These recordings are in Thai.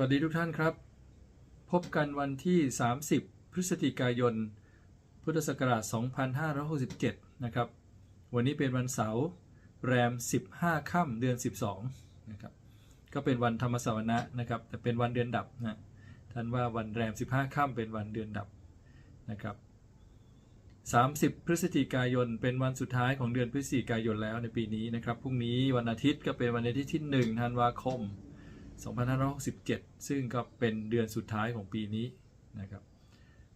วัสดีทุกท่านครับ พบกันวันที่ 30 พฤศจิกายน พุทธศักราช 2567 นะครับ วันนี้เป็นวันเสาร์แรม 15 ค่ำเดือน 12 นะครับ ก็เป็นวันธรรมสวนะนะครับ แต่เป็นวันเดือนดับนะ ท่านว่าวันแรม 15 ค่ำเป็นวันเดือนดับนะครับ 30 พฤศจิกายน เป็นวันสุดท้ายของเดือนพฤศจิกายนแล้วในปีนี้นะครับ พรุ่งนี้วันอาทิตย์ก็เป็นวันอาทิตย์ที่ 1 ธันวาคม 2567 2567 ซึ่งก็เป็นเดือนสุดท้ายของปีนี้นะครับ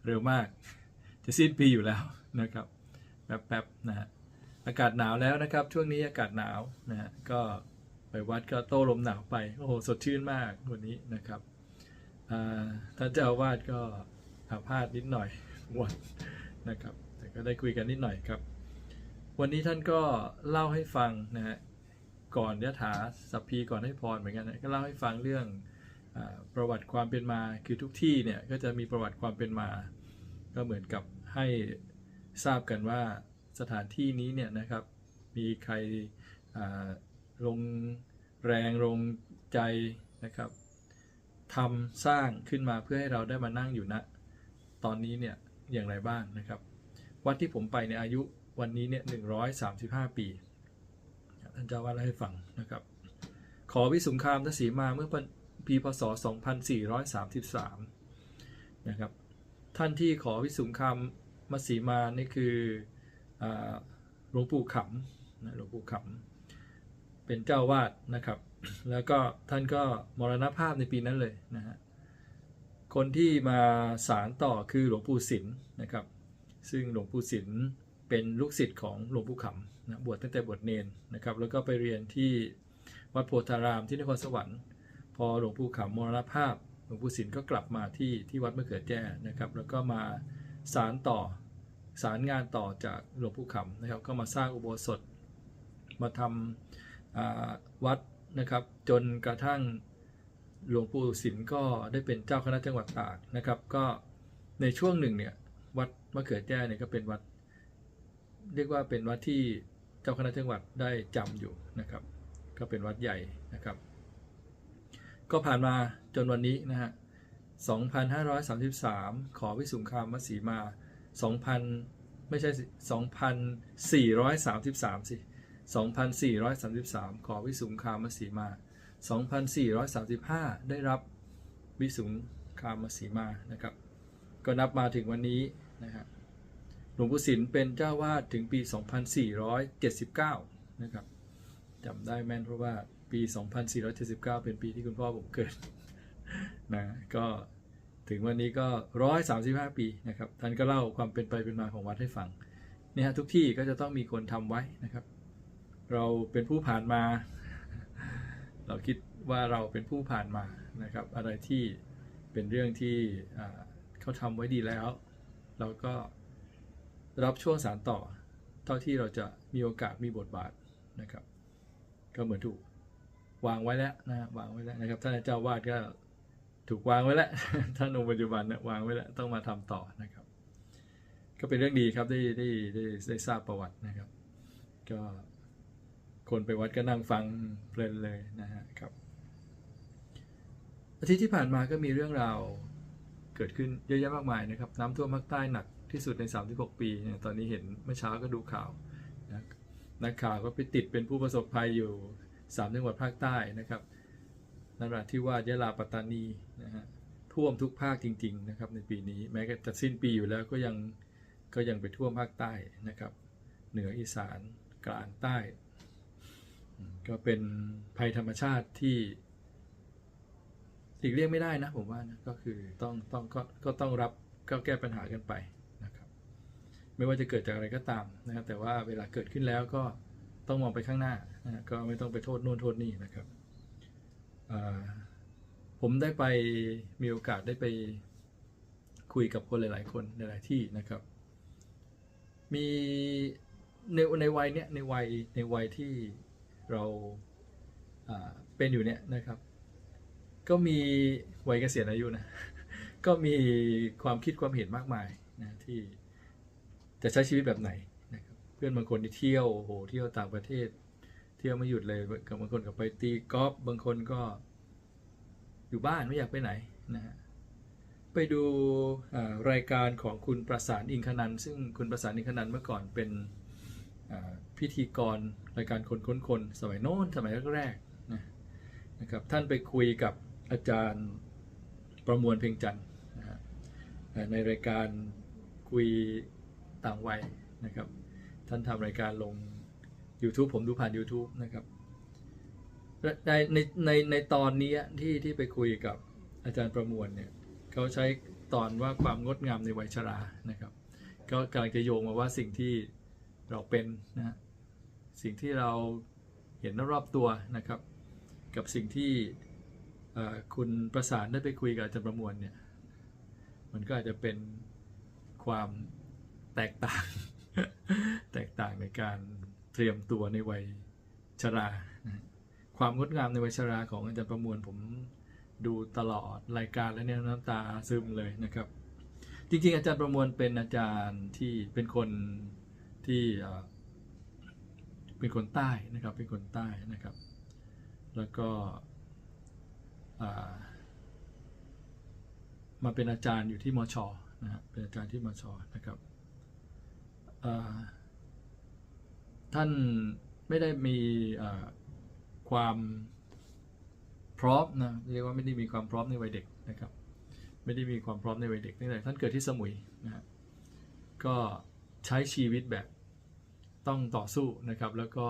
เร็วมากจะสิ้นปีอยู่แล้วนะครับแป๊บๆนะฮะอากาศหนาวแล้วนะครับ ช่วงนี้อากาศหนาวนะฮะก็ไปวัดก็โต้ลมหนาวไป โอ้โห สดชื่นมากวันนี้นะครับท่านเจ้าวาสก็อาพาธนิดหน่อยวันนะครับ แต่ก็ได้คุยกันนิดหน่อยครับ วันนี้ท่านก็เล่าให้ฟังนะฮะ ก่อนยะถาสัพพีก่อนให้พรเหมือนกันก็เล่าให้ฟังเรื่องอประวัติความเป็นมาคือทุกที่เนี่ยก็จะมีประวัติความเป็นมา ก็เหมือนกับให้ทราบกันว่าสถานที่นี้เนี่ยนะครับมีใครลงแรงลงใจนะครับทำสร้างขึ้นมาเพื่อให้เราได้มานั่งอยู่ณตอนนี้เนี่ยอย่างไรบ้างนะครับ วัดที่ผมไปในอายุวันนี้เนี่ย135ปี ท่านเจ้าว่าเล่าให้ฟังนะครับ ขอวิสุงคามทศีมาเมื่อปีพศ 2433 นะครับ ท่านที่ขอวิสุงคามมสีมานี่คือหลวงปู่ขำนะหลวงปู่ขำเป็นเจ้าวาดนะครับ แล้วก็ท่านก็มรณภาพในปีนั้นเลยนะฮะคนที่มาสารต่อคือหลวงปู่ศิลป์นะครับ ซึ่งหลวงปู่ศิลป์ เป็นลูกศิษย์ของหลวงปู่ขำนะบวชตั้งแต่บวชเนนนะครับ แล้วก็ไปเรียนที่วัดโพธารามที่นครสวรรค์ พอหลวงปู่ขำมรณภาพหลวงปู่ศิลก็กลับมาที่ที่วัดมะเขือแจ้นะครับ แล้วก็มาสารต่อสารงานต่อจากหลวงปู่ขำนะครับ ก็มาสร้างอุโบสถ มาทำวัดนะครับ จนกระทั่งหลวงปู่ศิลก็ได้เป็นเจ้าคณะจังหวัดตากนะครับ ก็ในช่วงหนึ่งเนี่ยวัดมะเขือแจ้เนี่ยก็เป็นวัด เรียกว่าเป็นวัดที่เจ้าคณะจังหวัดได้จำอยู่นะครับ ก็เป็นวัดใหญ่นะครับ ก็ผ่านมาจนวันนี้นะฮะ 2,533 ขอวิสุงคามสีมา 2,000 ไม่ใช่ 2,433 สิ 2,433 ขอวิสุงคามสีมา 2,435 ได้รับวิสุงคามสีมานะครับ ก็นับมาถึงวันนี้นะฮะ ลวงปู่ศิลป์เป็นเจ้าวาดถึงปี 2479 นะครับจำได้แม่นเพราะว่าปี 2479 เป็นปีที่คุณพ่อผมเกิดนะก็ถึงวันนี้ก็ 135 ปีนะครับท่านก็เล่าความเป็นไปเป็นมาของวัดให้ฟังเนี่ยทุกที่ก็จะต้องมีคนทำไว้นะครับ เราเป็นผู้ผ่านมา เราคิดว่าเราเป็นผู้ผ่านมานะครับ อะไรที่เป็นเรื่องที่เขาทำไว้ดีแล้ว เราก็ รับช่วงสารต่อ เท่าที่เราจะมีโอกาสมีบทบาทนะครับ ก็เหมือนถูกวางไว้แล้วนะวางไว้แล้วนะครับท่านเจ้าวาดก็ถูกวางไว้แล้วท่านองค์ปัจจุบันนะวางไว้แล้วต้องมาทำต่อนะครับ ก็เป็นเรื่องดีครับได้ได้ได้ได้ทราบประวัตินะครับ ก็คนไปวัดก็นั่งฟังเพลินเลยนะฮะครับอาทิตย์ที่ผ่านมาก็มีเรื่องราวเกิดขึ้นเยอะแยะมากมายนะครับ น้ำท่วมภาคใต้หนัก ที่สุดใน 36 ปีเนี่ยตอนนี้เห็นเมื่อเช้าก็ดูข่าวนะนักข่าวก็ไปติดเป็นผู้ประสบภัยอยู่ 3 จังหวัดภาคใต้นะครับนราธิวาสยะลาปัตตานีนะฮะท่วมทุกภาคจริง ๆ นะครับ ในปีนี้แม้จะสิ้นปีอยู่แล้วก็ยังก็ยังไปท่วมภาคใต้นะครับ เหนืออีสานกลางใต้ ก็เป็นภัยธรรมชาติที่หลีกเลี่ยงไม่ได้นะผมว่านะก็คือต้องต้องก็ก็ต้องรับก็แก้ปัญหากันไป ไม่ว่าจะเกิดจากอะไรก็ตามนะครับ แต่ว่าเวลาเกิดขึ้นแล้วก็ต้องมองไปข้างหน้านะก็ไม่ต้องไปโทษโน่นโทษนี่นะครับ ผมได้ไปมีโอกาสได้ไปคุยกับคนหลาย ๆ คนหลาย ๆ ที่นะครับ มีในในวัยเนี้ยในวัยในวัยที่เราอ่าเป็นอยู่เนี่ยนะครับ ก็มีวัยเกษียณอายุนะ ก็มีความคิดความเห็นมากมายนะที่ จะใช้ชีวิตแบบไหนนะครับเพื่อนบางคนที่เที่ยวโอ้โหเที่ยวต่างประเทศ เที่ยวไม่หยุดเลยกับบางคนก็ไปตีกอล์ฟบางคนก็อยู่บ้านไม่อยากไปไหนนะฮะไปดูรายการของคุณประสานอิงคนัน ซึ่งคุณประสานอิงคนันเมื่อก่อนเป็นพิธีกรรายการคนค้นคนสมัยโน้นสมัยแรกๆนะนะครับท่านไปคุยกับอาจารย์ประมวลเพ่งจันทร์นะฮะในรายการคุย ต่างวัยนะครับ ท่านทำรายการลง YouTube ผมดูผ่าน YouTube นะครับในในในในตอนนี้ที่ที่ไปคุยกับอาจารย์ประมวลเนี่ยเขาใช้ตอนว่าความงดงามในวัยชรานะครับก็กำลังจะโยงมาว่าสิ่งที่เราเป็นนะสิ่งที่เราเห็นรอบตัวนะครับ กับสิ่งที่คุณประสานได้ไปคุยกับอาจารย์ประมวลเนี่ยมันก็อาจจะเป็นความ แตกต่าง แตกต่างในการเตรียมตัวในวัยชรา ความงดงามในวัยชราของอาจารย์ประมวลผมดูตลอดรายการแล้วเนี่ยน้ำตาซึมเลยนะครับ จริงๆ อาจารย์ประมวลเป็นอาจารย์ที่เป็นคนที่เป็นคนใต้นะครับ เป็นคนใต้นะครับ แล้วก็มาเป็นอาจารย์อยู่ที่มชนะฮะเป็นอาจารย์ที่มชนะครับ ท่านไม่ได้มีความพร้อมนะเรียกว่าไม่ได้มีความพร้อมในวัยเด็กนะครับ ไม่ได้มีความพร้อมในวัยเด็กตั้งแต่ท่านเกิดที่สมุยนะฮะก็ใช้ชีวิตแบบต้องต่อสู้นะครับ แล้วก็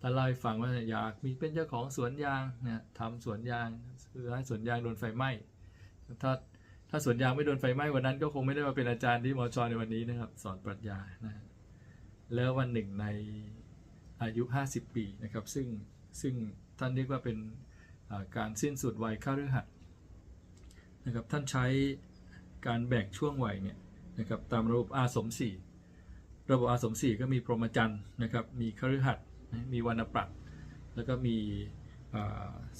ท่านเล่าให้ฟังว่าอยากมีเป็นเจ้าของสวนยางนะทำสวนยางคือให้สวนยางโดนไฟไหม้ถ้า ถ้าสวนยางไม่โดนไฟไหม้วันนั้นก็คงไม่ได้มาเป็นอาจารย์ที่มอชในวันนี้นะครับ สอนปรัชญานะแล้ววันหนึ่งในอายุ 50 ปีนะครับ ซึ่งซึ่งท่านเรียกว่าเป็นการสิ้นสุดวัยข้าฤหัสนะครับท่านใช้การแบ่งช่วงวัยเนี่ยนะครับตามระบบอาสมสี่ระบบอาสมสี่ก็มีพรหมจรรย์นะครับมีข้าฤหัสถ์มีวรรณปรัตน์แล้วก็มี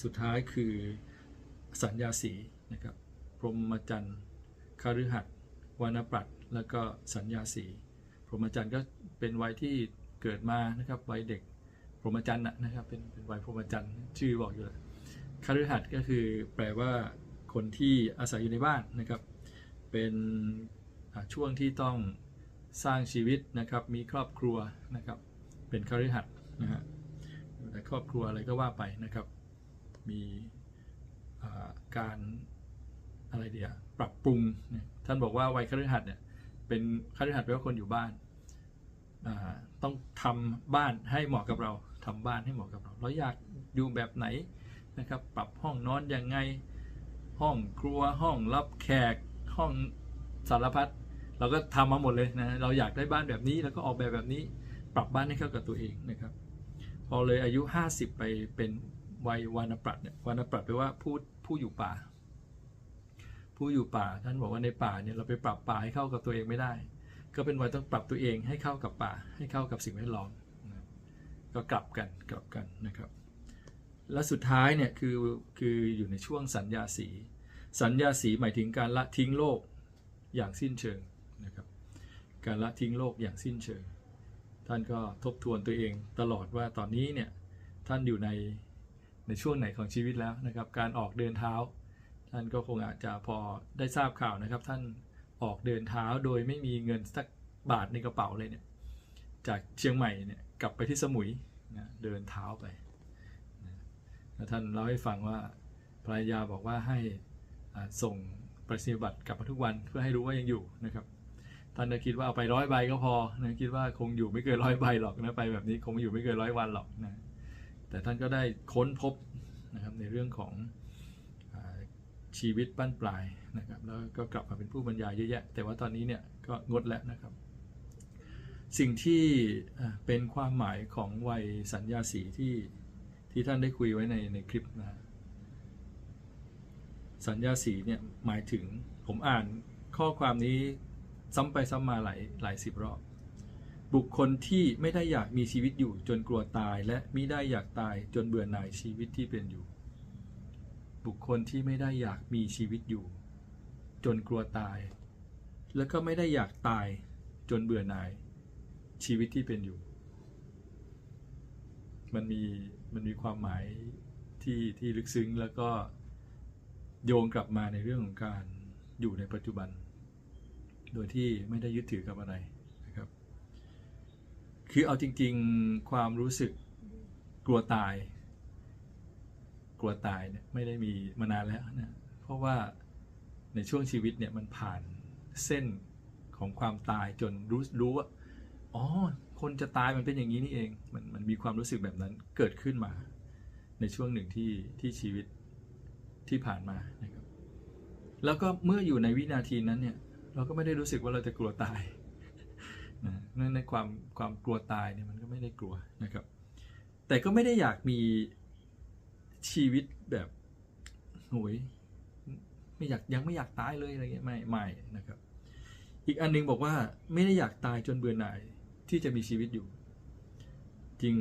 สุดท้ายคือสัญญาสีนะครับ รหมจรรย์ข้าฤหัสถ์วรรณปรัตแล้วก็สัญญาสีพรหมจรรย์ก็เป็นวัยที่เกิดมานะครับวัยเด็กพรหมจรรย์น่ะนะครับเป็นเป็นวัยพรหมจรรย์ชื่อบอกอยู่แล้วคฤหัสถ์ก็คือแปลว่าคนที่อาศัยอยู่ในบ้านนะครับ เป็นช่วงที่ต้องสร้างชีวิตนะครับ มีครอบครัวนะครับ เป็นคฤหัสถ์นะฮะแต่ครอบครัวอะไรก็ว่าไปนะครับ มีการ อะไรเดียปรับปรุง ท่านบอกว่าวัยคฤหัสถ์เนี่ยเป็นคฤหัสถ์แปลว่าคนอยู่บ้าน ต้องทำบ้านให้เหมาะกับเราทำบ้านให้เหมาะกับเรา เราอยากอยู่แบบไหนนะครับ ปรับห้องนอนยังไง ห้องครัว ห้องรับแขก ห้องสารพัด เราก็ทำมาหมดเลยนะ เราอยากได้บ้านแบบนี้ แล้วก็ออกแบบแบบนี้ ปรับบ้านให้เข้ากับตัวเองนะครับ พอเลยอายุ 50 ไปเป็นวัยวานปรัตเนี่ยวานปรัตแปลว่าผู้ผู้อยู่ป่า ผู้อยู่ป่าท่านบอกว่าในป่าเนี่ยเราไปปรับป่าให้เข้ากับตัวเองไม่ได้ ก็เป็นวัยต้องปรับตัวเองให้เข้ากับป่า ให้เข้ากับสิ่งแวดล้อมนะก็กลับกันกลับกันนะครับ และสุดท้ายเนี่ยคือคืออยู่ในช่วงสัญญาสี สัญญาสีหมายถึงการละทิ้งโลกอย่างสิ้นเชิงนะครับการละทิ้งโลกอย่างสิ้นเชิง ท่านก็ทบทวนตัวเองตลอดว่าตอนนี้เนี่ยท่านอยู่ในในช่วงไหนของชีวิตแล้วนะครับ การออกเดินเท้า ท่านก็คงอาจจะพอได้ทราบข่าวนะครับ ท่านออกเดินเท้าโดยไม่มีเงินสักบาทในกระเป๋าเลยเนี่ยจากเชียงใหม่เนี่ยกลับไปที่สมุยนะเดินเท้าไปนะแล้วท่านเล่าให้ฟังว่าภรรยาบอกว่าให้ส่งไปรษณียบัตรกลับมาทุกวันเพื่อให้รู้ว่ายังอยู่นะครับท่านก็คิดว่าเอาไปร้อยใบก็พอนะคิดว่าคงอยู่ไม่เกินร้อยใบหรอกนะไปแบบนี้คงอยู่ไม่เกินร้อยวันหรอกนะแต่ท่านก็ได้ค้นพบนะครับในเรื่องของ ชีวิตบ้านปลายนะครับแล้วก็กลับมาเป็นผู้บรรยายเยอะแยะ แต่ว่าตอนนี้เนี่ยก็งดแล้วนะครับ สิ่งที่เป็นความหมายของวัยสัญญาสีที่ที่ท่านได้คุยไว้ในในคลิปนะสัญญาสีเนี่ยหมายถึงผมอ่านข้อความนี้ซ้ำไปซ้ำมาหลายหลายสิบรอบบุคคลที่ไม่ได้อยากมีชีวิตอยู่จนกลัวตาย และมิได้อยากตายจนเบื่อหน่ายชีวิตที่เป็นอยู่ บุคคลที่ไม่ได้อยากมีชีวิตอยู่ จนกลัวตาย แล้วก็ไม่ได้อยากตายจนเบื่อหน่าย ชีวิตที่เป็นอยู่ มันมีมันมีความหมายที่ที่ลึกซึ้งแล้วก็โยงกลับมาในเรื่องของการอยู่ในปัจจุบัน โดยที่ไม่ได้ยึดถือกับอะไรนะครับ คือเอาจริง ๆ ความรู้สึกกลัวตาย ลัวตายเนี่ยไม่ได้มีมานานแล้วนะเพราะว่าในช่วงชีวิตเนี่ยมันผ่านเส้นของความตายจนรู้รู้ว่าอ๋อคนจะตายมันเป็นอย่างนี้นี่เองมันมันมีความรู้สึกแบบนั้นเกิดขึ้นมา ในช่วงหนึ่งที่ที่ชีวิตที่ผ่านมานะครับ แล้วก็เมื่ออยู่ในวินาทีนั้นเนี่ย เราก็ไม่ได้รู้สึกว่าเราจะกลัวตายนะนั่นในความความกลัวตายเนี่ยมันก็ไม่ได้กลัวนะครับ แต่ก็ไม่ได้อยากมี ชีวิตแบบโหยไม่อยากยังไม่อยากตายเลยอะไรเงี้ยไม่ไม่นะครับ อีกอันนึงบอกว่าไม่ได้อยากตายจนเบื่อหน่ายที่จะมีชีวิตอยู่ จริง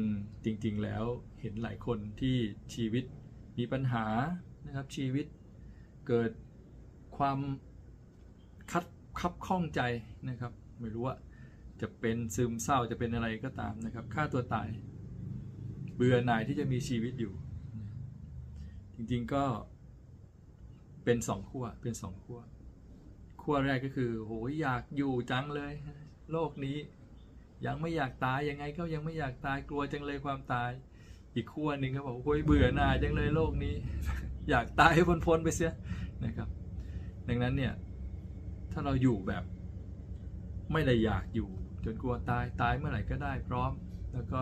จริง ๆ แล้วเห็นหลายคนที่ชีวิตมีปัญหานะครับ ชีวิตเกิดความคัดคับข้องใจนะครับ ไม่รู้ว่าจะเป็นซึมเศร้าจะเป็นอะไรก็ตามนะครับฆ่าตัวตาย เบื่อหน่ายที่จะมีชีวิตอยู่ จริงๆก็เป็นสองขั้วเป็นสองขั้วขั้วแรกก็คือโหยอยากอยู่จังเลย โลกนี้ ยังไม่อยากตายยังไงก็ยังไม่อยากตายกลัวจังเลยความตาย อีกขั้วหนึ่งก็บอกโอ้ยเบื่อหน่ายจังเลยโลกนี้ อยากตายให้พ้นๆไปเสียนะครับ ดังนั้นเนี่ยถ้าเราอยู่แบบไม่ได้อยากอยู่ จนกลัวตายตายเมื่อไหร่ก็ได้พร้อมแล้วก็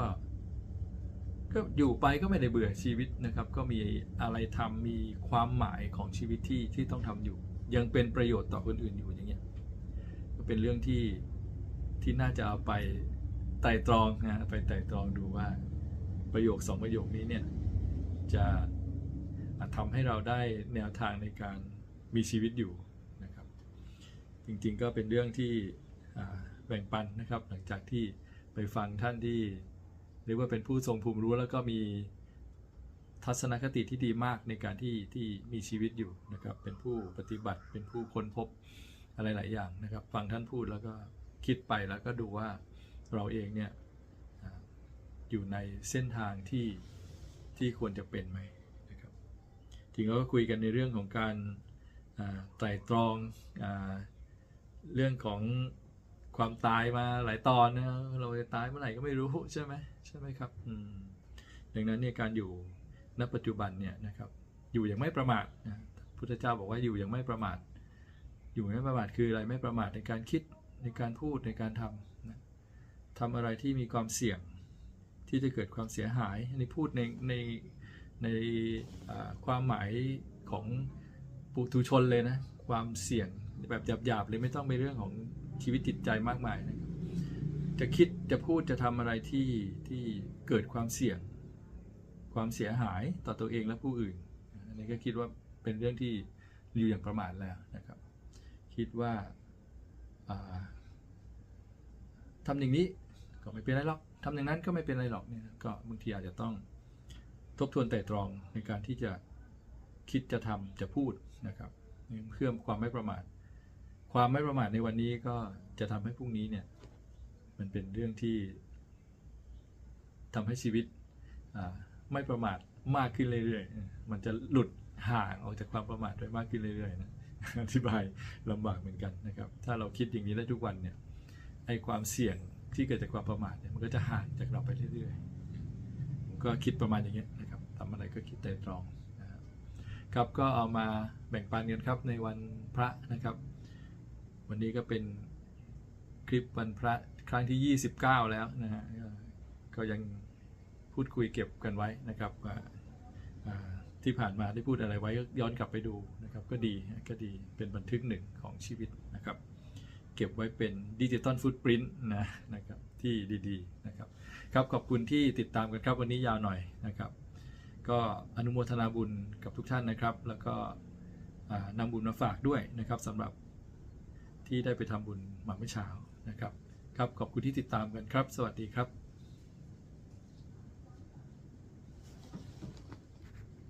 ก็อยู่ไปก็ไม่ได้เบื่อชีวิตนะครับ ก็มีอะไรทำมีความหมายของชีวิตที่ที่ต้องทำอยู่ ยังเป็นประโยชน์ต่อคนอื่นอยู่อย่างเงี้ยก็เป็นเรื่องที่ที่น่าจะเอาไปไต่ตรองนะไปไต่ตรองดูว่าประโยคสองประโยคนี้เนี่ยจะทำให้เราได้แนวทางในการมีชีวิตอยู่นะครับ จริงๆก็เป็นเรื่องที่แบ่งปันนะครับ หลังจากที่ไปฟังท่านที่ รียกว่าเป็นผู้ทรงภูมิรู้แล้วก็มีทัศนคติที่ดีมากในการที่ที่มีชีวิตอยู่นะครับ เป็นผู้ปฏิบัติ เป็นผู้ค้นพบอะไรหลายอย่างนะครับ ฟังท่านพูดแล้วก็คิดไปแล้วก็ดูว่าเราเองเนี่ยอยู่ในเส้นทางที่ที่ควรจะเป็นไหมนะครับจริงๆก็คุยกันในเรื่องของการไตร่ตรองอเรื่องของ ความตายมาหลายตอนนะเราจะตายเมื่อไหร่ก็ไม่รู้ใช่ไหมใช่ไหมครับอืมดังนั้นเนี่ยการอยู่ณปัจจุบันเนี่ยนะครับ อยู่อย่างไม่ประมาทนะพุทธเจ้าบอกว่าอยู่อย่างไม่ประมาท อยู่ไม่ประมาทคืออะไรไม่ประมาทในการคิดในการพูดในการทำนะทำอะไรที่มีความเสี่ยงที่จะเกิดความเสียหายอันพูดในในในความหมายของปุถุชนเลยนะ ความเสี่ยงแบบหยาบๆเลยไม่ต้องเป็นเรื่องของ ชีวิตจิตใจมากมายนะครับจะคิดจะพูดจะทำอะไรที่ที่เกิดความเสี่ยง ความเสียหายต่อตัวเองและผู้อื่นอันนี้ก็คิดว่าเป็นเรื่องที่อยู่อย่างประมาทแล้วนะครับ คิดว่าทำอย่างนี้ก็ไม่เป็นไรหรอกทำอย่างนั้นก็ไม่เป็นไรหรอกเนี่ยก็บางทีอาจจะต้องทบทวนแต่ตรองในการที่จะคิดจะทำจะพูดนะครับเพื่อความไม่ประมาท ความไม่ประมาทในวันนี้ก็จะทำให้พรุ่งนี้เนี่ย มันเป็นเรื่องที่ทำให้ชีวิตไม่ประมาทมากขึ้นเรื่อยๆเออมันจะหลุดห่างออกจากความประมาทไปมากขึ้นเรื่อยๆนะอธิบายลำบากเหมือนกันนะครับ ถ้าเราคิดอย่างนี้ได้ทุกวันเนี่ยไอ้ความเสี่ยงที่เกิดจากความประมาทเนี่ยมันก็จะห่างจากเราไปเรื่อยๆผมก็คิดประมาณอย่างเงี้ยนะครับทำอะไรก็คิดแต่ตรองนะครับก็เอามาแบ่งปันกันครับในวันพระนะครับ วันนี้ก็เป็นคลิปวันพระครั้งที่ 29 แล้วนะฮะก็ยังพูดคุยเก็บกันไว้นะครับที่ผ่านมาได้พูดอะไรไว้ก็ย้อนกลับไปดูนะครับก็ดีก็ดีเป็นบันทึกหนึ่งของชีวิตนะครับ เก็บไว้เป็นดิจิตอลฟุตปรินต์นะนะครับที่ดีๆนะครับครับขอบคุณที่ติดตามกันครับวันนี้ยาวหน่อยนะครับ ก็อนุโมทนาบุญกับทุกท่านนะครับ แล้วก็นำบุญมาฝากด้วยนะครับสำหรับ ที่ได้ไปทำบุญมาเมื่อเช้านะครับ ครับขอบคุณที่ติดตามกันครับ สวัสดีครับ